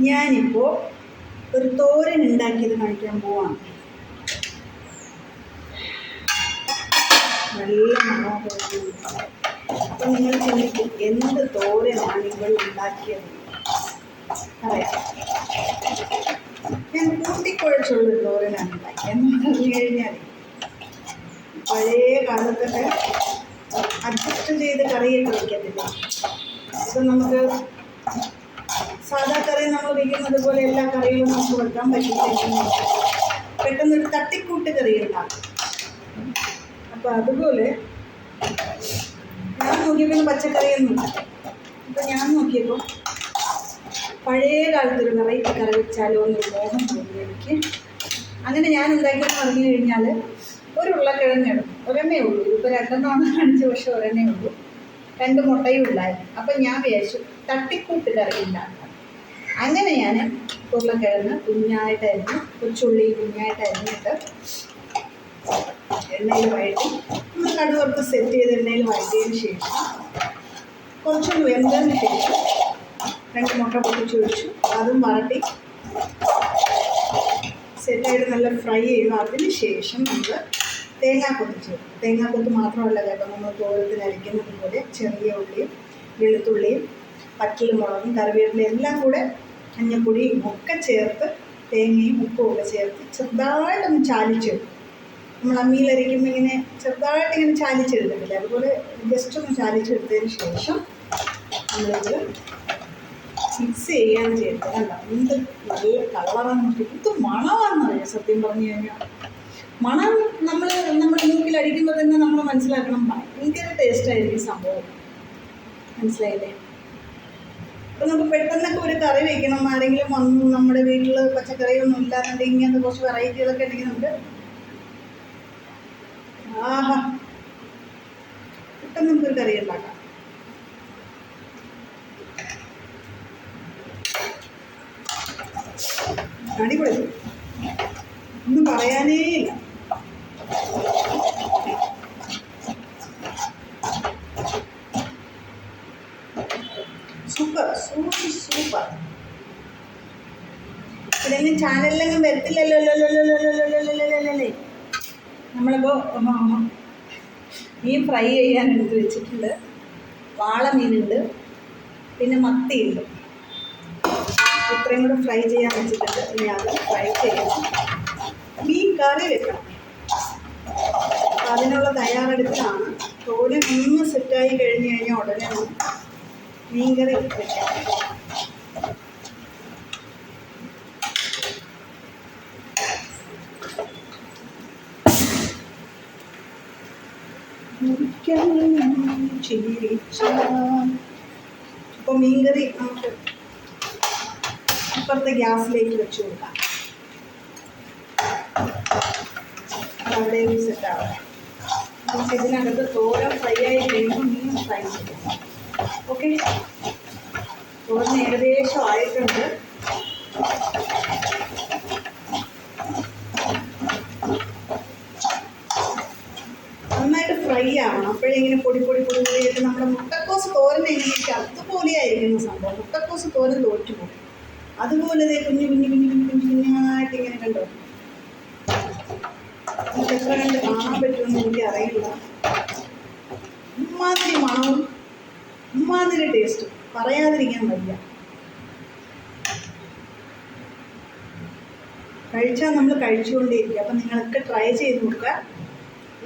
ഞാനിപ്പോൾ ഒരു തോരൻ ഉണ്ടാക്കിയത് കാണിക്കാൻ പോവാണ്. നല്ല മണമൊക്കെ അപ്പം നിങ്ങൾ ചിന്തിക്കും എന്ത് തോരനാണ് ഇവൾ ഉണ്ടാക്കിയത്? പറയാം. ഞാൻ കൂട്ടിക്കുഴച്ചുള്ളൊരു തോരനാണ് ഉണ്ടാക്കിയെന്ന് പറഞ്ഞു കഴിഞ്ഞാൽ പഴയ കാലത്തൊക്കെ അഡ്ജസ്റ്റ് ചെയ്ത് കറിയൊക്കെ വയ്ക്കത്തില്ല അപ്പം നമുക്ക് സാധാ കറി നമ്മൾ വെക്കുന്നത് പോലെ എല്ലാ കറികളും നമുക്ക് വെക്കാൻ പറ്റില്ല. പെട്ടെന്ന് ഒരു തട്ടിക്കൂട്ട് കറി ഉണ്ടാക്കും. അപ്പോൾ അതുപോലെ ഞാൻ നോക്കിയപ്പോൾ പച്ചക്കറിയൊന്നും അപ്പൊ ഞാൻ നോക്കിയപ്പോൾ പഴയ കാലത്തൊരു വെറൈറ്റി കറി വെച്ചാലോ എന്ന് മോഹം തോന്നി എനിക്ക്. അങ്ങനെ ഞാൻ എന്താക്കിയെന്ന് പറഞ്ഞു കഴിഞ്ഞാൽ ഒരു ഉരുളക്കിഴങ്ങിടും ഒരെണ്ണേ ഉള്ളൂ. ഇതിപ്പോൾ രണ്ടെണ്ണമാണ് കാണിച്ച പക്ഷെ ഒരെണ്ണേ ഉള്ളൂ. രണ്ട് മുട്ടയും ഉള്ളായി അപ്പം ഞാൻ വിചാരിച്ചു തട്ടിക്കൂട്ട് കറി ഉണ്ടാക്കാം. അങ്ങനെ ഞാൻ ഉരുളക്കിഴങ്ങ് കുഞ്ഞായിട്ടായിരുന്നു കൊച്ചുള്ളി കുഞ്ഞായിട്ട് അരിഞ്ഞിട്ട് എണ്ണയിൽ വഴറ്റി നമ്മൾ കുറച്ച് സെറ്റ് ചെയ്ത് എണ്ണയിൽ വഴറ്റിയതിന് ശേഷം കുറച്ചൊന്ന് വെന്തതിന് ശേഷം രണ്ട് മുട്ട പൊട്ടിച്ച് ഒഴിച്ചു. അതും വരട്ടി സെറ്റായിട്ട് നല്ല ഫ്രൈ ചെയ്തു അതിന് ശേഷം നമ്മൾ തേങ്ങാക്കൊത്ത് ചേർക്കും തേങ്ങാക്കൊത്ത് മാത്രമല്ല കേട്ടോ നമ്മൾ തോരത്തിൽ അരിക്കുന്നത് പോലെ ചെറിയ ഉള്ളിയും വെളുത്തുള്ളിയും പച്ചിലമുളകും കറിവേപ്പിലയും എല്ലാം കൂടെ മഞ്ഞപ്പൊടിയും ഒക്കെ ചേർത്ത് തേങ്ങയും ഉപ്പും ഒക്കെ ചേർത്ത് ചെറുതായിട്ടൊന്ന് ചാലിച്ചെടുക്കും. നമ്മൾ അമ്മിയിലരയ്ക്കുമ്പോൾ ഇങ്ങനെ ചെറുതായിട്ട് ഇങ്ങനെ ചാലിച്ചെടുക്കത്തില്ല. അതുപോലെ ജസ്റ്റ് ഒന്ന് ചാലിച്ചെടുത്തതിന് ശേഷം നമ്മളിത് മിക്സ് ചെയ്യാൻ ചെയ്തത് കണ്ട? എന്ത് നല്ല നോക്കി എന്ത് മണമാണെന്ന് അറിയാം? സത്യം പറഞ്ഞു കഴിഞ്ഞാൽ മണം നമ്മൾ നമ്മുടെ മൂക്കിൽ അടിക്കുമ്പോൾ തന്നെ നമ്മൾ മനസ്സിലാക്കണം. ഭയങ്കര ടേസ്റ്റായിരിക്കും സംഭവം. മനസ്സിലായില്ലേ? അപ്പം നമുക്ക് പെട്ടെന്നൊക്കെ ഒരു കറി വയ്ക്കണം ആരെങ്കിലും വന്നു നമ്മുടെ വീട്ടിൽ പച്ചക്കറിയൊന്നും ഇല്ലാന്നുണ്ടെങ്കിൽ ഇങ്ങനത്തെ കുറച്ച് വെറൈറ്റികളൊക്കെ ഉണ്ടെങ്കിൽ നമുക്ക് ആഹാ. പെട്ടെന്ന് നമുക്കൊരു കറി ഉണ്ടാക്കാം. അടിപൊളി. ഒന്നും പറയാനേ ഇല്ല. ഇതെങ്കിലും ചാനലിലെങ്കിലും വരത്തില്ലല്ലോ നമ്മളിപ്പോൾ മീൻ ഫ്രൈ ചെയ്യാൻ എടുത്ത് വെച്ചിട്ടുണ്ട്. വാള മീനുണ്ട് പിന്നെ മത്തിയുണ്ട്. ഇത്രയും കൂടെ ഫ്രൈ ചെയ്യാൻ വെച്ചിട്ടുണ്ട്. ഇനി അത് ഫ്രൈ ചെയ്യണം മീൻ കറി വെക്കണം. അതിനുള്ള തയ്യാറെടുപ്പിലാണ്. തോരൻ ഒന്ന് സെറ്റായി കഴിഞ്ഞ് കഴിഞ്ഞാൽ ഉടനെ മീൻ കറി വെക്കാം അപ്പോൾ മീൻകറി നമുക്ക് ഇപ്പുറത്തെ ഗ്യാസിലേക്ക് വെച്ച് കൊടുക്കാം. അവിടെ സെറ്റാവാം നമുക്ക് ഇതിനകത്ത് തോരൻ ഫ്രൈ ആയി കഴിയുമ്പോൾ മീൻ ഫ്രൈ ചെയ്യാം. ഓക്കെ തോരൻ ഏകദേശം ആയിട്ടുണ്ട് നന്നായിട്ട് ഫ്രൈ ഇങ്ങനെ പൊടി പൊടി പൊടി പൊടിയായിട്ട് നമ്മുടെ മുട്ടക്കോസ് തോരൻ എങ്ങനെയൊക്കെ അതുപോലെയായിരിക്കുന്ന സംഭവം. മുട്ടക്കോസ് തോരൻ തോറ്റു പോകും അതുപോലെ ദേ കുഞ്ഞു കുഞ്ഞു കുഞ്ഞു കുഞ്ഞു കുഞ്ഞു കുഞ്ഞായിട്ട് ഇങ്ങനെ കണ്ടോ? എത്ര കണ്ട് കാണാൻ പറ്റുമെന്ന് എനിക്ക് അറിയില്ല. ഉമ്മാതിരി മണവും ഉമ്മാതിരി ടേസ്റ്റും പറയാതിരിക്കാൻ വയ്യ. കഴിച്ചാൽ നമ്മൾ കഴിച്ചുകൊണ്ടേയിരിക്കും. അപ്പം നിങ്ങളൊക്കെ ട്രൈ ചെയ്ത് നോക്കുക.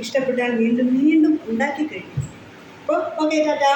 ഇഷ്ടപ്പെട്ടാൽ വീണ്ടും വീണ്ടും ഉണ്ടാക്കി കഴിക്കും. Okay tata.